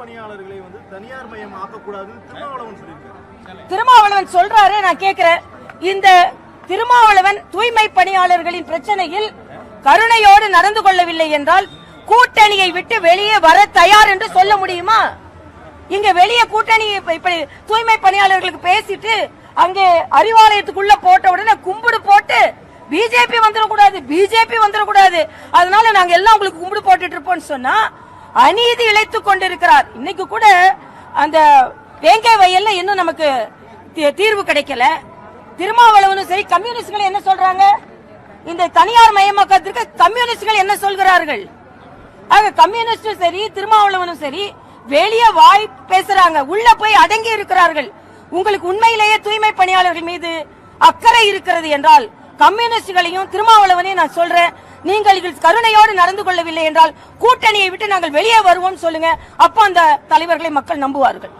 பணியாளர்களை வந்து தனியார் மயம் ஆக்கக்கூடாதுன்னு திருமாவளவன் சொல்லியிருக்காரு. திருமாவளவன் சொல்றாரு நான் கேட்கிறேன் இந்த திருமாவளவன் தூய்மை பணியாளர்களின் பிரச்சனையில் கருணையோடு நடந்து கொள்ளவில்லை என்றால் கூட்டணியை விட்டு வெளியே வர தயார் என்று சொல்ல முடியுமா? இங்க வெளியே கூட்டணி இப்படி தூய்மை பணியாளர்களுக்கு பேசிட்டு அங்கே அறிவாலயத்துக்குள்ள போட்ட உடனே கும்பிடு போட்டு பிஜேபி வந்துடக்கூடாது பிஜேபி வந்துடக்கூடாது. அதனால நாங்க எல்லாம் உங்களுக்கு கும்பிடு போட்டுட்டு இருப்போம்னு சொன்னா அநீதி இழைத்துக் கொண்டிருக்கிறார். இன்னைக்கு கூட அந்த தேங்காய் வயல்ல இன்னும் நமக்கு தீ- தீர்வு கிடைக்கல. திருமாவளவனும் சரி கம்யூனிஸ்ட்கள் என்ன சொல்றாங்க? இந்த தனியார் மயமாக்கத்திற்கு கம்யூனிஸ்ட்கள் என்ன சொல்கிறார்கள்? ஆக கம்யூனிஸ்டும் சரி திருமாவளவனும் சரி வெளியே வாய் பேசுறாங்க. உள்ள போய் அடங்கி இருக்கிறார்கள். உங்களுக்கு உண்மையிலேயே தூய்மை பணியாளர்கள் மீது அக்கறை இருக்கிறது என்றால் கம்யூனிஸ்டுகளையும் திருமாவளவனையும் நான் சொல்றேன். நீங்கள் இதில் கருணையோடு நடந்து கொள்ளவில்லை என்றால் கூட்டணியை விட்டு நாங்கள் வெளியே வருவோம் சொல்லுங்க. அப்போ அந்த தலைவர்களை மக்கள் நம்புவார்கள்.